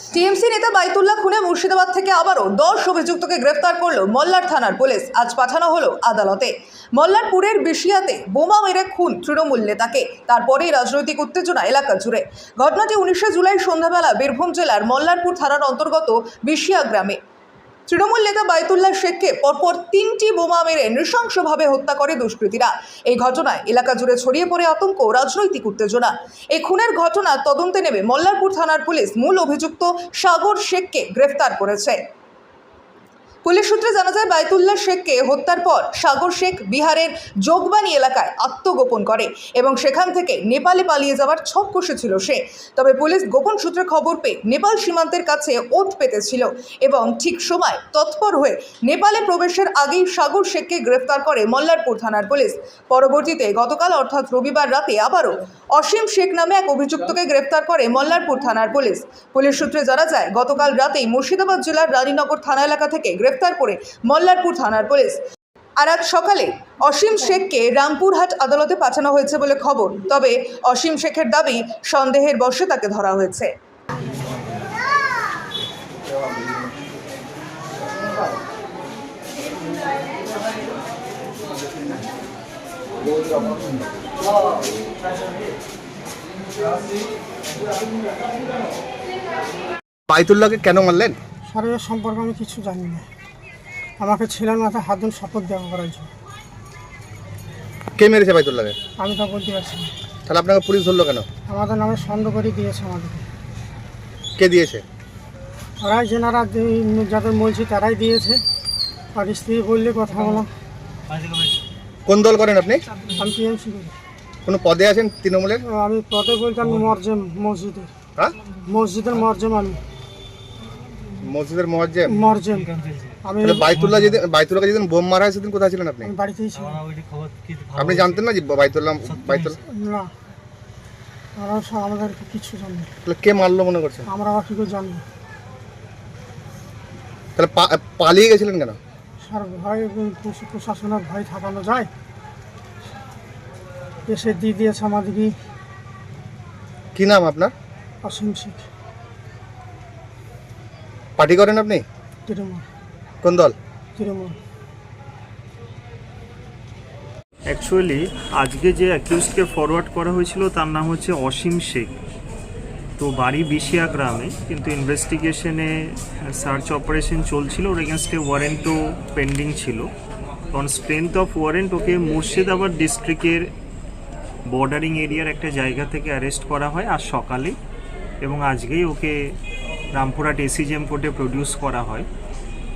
TMC নেতা বাইতুল্লাহ খুনে মুর্শিদাবাদ থেকে আবারও দশ অভিযুক্তকে গ্রেফতার করল মল্লার থানার পুলিশ। আজ পাঠানো হলো আদালতে। মল্লারপুরের বিশিয়াতে বোমা মেরে খুন তৃণমূল নেতাকে। তারপরেই রাজনৈতিক উত্তেজনা এলাকা জুড়ে। ঘটনাটি উনিশে জুলাই সন্ধ্যাবেলা বীরভূম জেলার মল্লারপুর থানার অন্তর্গত বিশিয়া গ্রামে। তৃণমূল নেতা বায়তুল্লাহ শেখকে পরপর তিনটি বোমা মেরে নৃশংসভাবে হত্যা করে দুষ্কৃতীরা। এই ঘটনায় এলাকা জুড়ে ছড়িয়ে পড়ে আতঙ্ক রাজনৈতিক উত্তেজনা। এই খুনের ঘটনা তদন্তে নেবে মল্লারপুর থানার পুলিশ মূল অভিযুক্ত সাগর শেখকে গ্রেফতার করেছে। পুলিশ সূত্রে জানা যায়, বাইতুল্লাহ শেখকে হত্যার পর সাগর শেখ বিহারের যোগবানি এলাকায় আত্মগোপন করে এবং সেখান থেকে নেপালে পালিয়ে যাওয়ার ছক কষেছিল সে। তবে পুলিশ গোপন সূত্রে খবর পেয়ে নেপাল সীমান্তের কাছে ওট পেতেছিল এবং ঠিক সময় তৎপর হয়ে নেপালে প্রবেশের আগেই সাগর শেখকে গ্রেফতার করে মল্লারপুর থানার পুলিশ। পরবর্তীতে গতকাল, অর্থাৎ রবিবার রাতে, আবারও অসীম শেখ নামে এক অভিযুক্তকে গ্রেফতার করে মল্লারপুর থানার পুলিশ। পুলিশ সূত্রে জানা যায়, গতকাল রাতেই মুর্শিদাবাদ জেলার রানীনগর থানা এলাকা থেকে গ্রেফতার করে মল্লারপুর থানার পুলিশ। আর আজ সকালে অসীম শেখকে রামপুরহাট আদালতে পাঠানো হয়েছে বলে খবর। তবে অসীম শেখের দাবি সন্দেহের বশে তাকে ধরা হয়েছে। বাইতুল্লাহকে কেন মারলেন? শরীরের সম্পর্কে আমি কিছু জানি না। আমাকে ছিলেন মাথায় হাত দিন শপথ দেওয়া করার জন্য। কে মেরেছে বাইতুল্লাহকে আমি তা বলতে পারছি না। তাহলে আপনাকে পুলিশ ধরলো কেন? আমাদের নামে সন্দেহ করে দিয়েছে আমাদেরকে কে দিয়েছে? ওরাই যেনারা যাদের বলছি তারাই দিয়েছে। আর স্ত্রী বললে কথা বললাম কোন দল করেন আপনি? আমি টিএমসি করি। কোনো পদে আছেন তৃণমূলের? আমি পদে বলতে আমি মর্জেম মসজিদের। হ্যাঁ? মসজিদের মরজেম আমি। মসজিদের মহাজ্জেম মর্জেম। আমি বাইতুল্লাহ যেদিন বাইতুল্লাহকে যেদিন বোম মারা হয় সেদিন কোথায় ছিলেন আপনি? আমি বাড়িতেই ছিলাম আপনি জানতেন না যে বাইতুল্লাহ বাইতুল্লাহ না। আমরা সব আমাদের কিছু জানি তাহলে কে মারলো মনে করছেন? আমরা আবার কী করে জানব? তাহলে পালিয়ে গেছিলেন কেন? স্যার ভয় প্রশ- প্রশাসনের ভয় থাকানো যায়। এসে দিয়ে দিয়েছে আমাদেরকে। কি নাম আপনার? অসীম শিখ। পার্টি করেন আপনি? তৃণমূল। কোন দল? তৃণমূল। অ্যাকচুয়ালি আজকে যে অ্যাকিউজকে ফরওয়ার্ড করা হয়েছিল তার নাম হচ্ছে অসীম শেখ। তো বাড়ি বিশিয়া গ্রামে কিন্তু ইনভেস্টিগেশনে সার্চ অপারেশন চলছিল ওর এগেনস্টে ওয়ারেন্টও পেন্ডিং ছিল। অন স্ট্রেংথ অফ ওয়ারেন্ট ওকে মুর্শিদাবাদ ডিস্ট্রিক্টের বর্ডারিং এরিয়ার একটা জায়গা থেকে অ্যারেস্ট করা হয় আজ সকালে এবং আজকেই ওকে Rampurhat A C G M কোর্টে প্রডিউস করা হয়।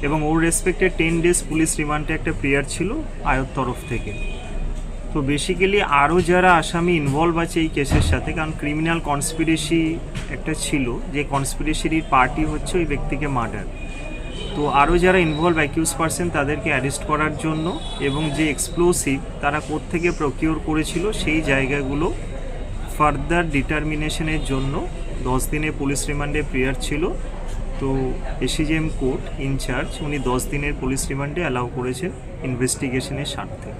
এবং ওর রেসপেক্টে টেন ডেজ পুলিশ রিমান্ডে একটা প্রেয়ার ছিল আয়ত তরফ থেকে। তো বেসিক্যালি আরও যারা আসামি ইনভলভ আছে এই কেসের সাথে, কারণ ক্রিমিনাল কনস্পিরেসি একটা ছিল যে কনস্পিরেসির পার্টি হচ্ছে ওই ব্যক্তিকে মার্ডার তো আরও যারা ইনভলভ অ্যাকিউজ পার্সন তাদেরকে অ্যারেস্ট করার জন্য এবং যে এক্সপ্লোসিভ তারা কোত্থেকে প্রকিওর করেছিল সেই জায়গাগুলো ফার্দার ডিটারমিনেশনের জন্য দশ দিনের পুলিশ রিমান্ডে প্রেয়ার ছিল। তো এসিজিএম কোর্ট ইনচার্জ উনি দশ দিনের পুলিশ রিমান্ডে অ্যালাউ করেছেন ইনভেস্টিগেশনের স্বার্থে।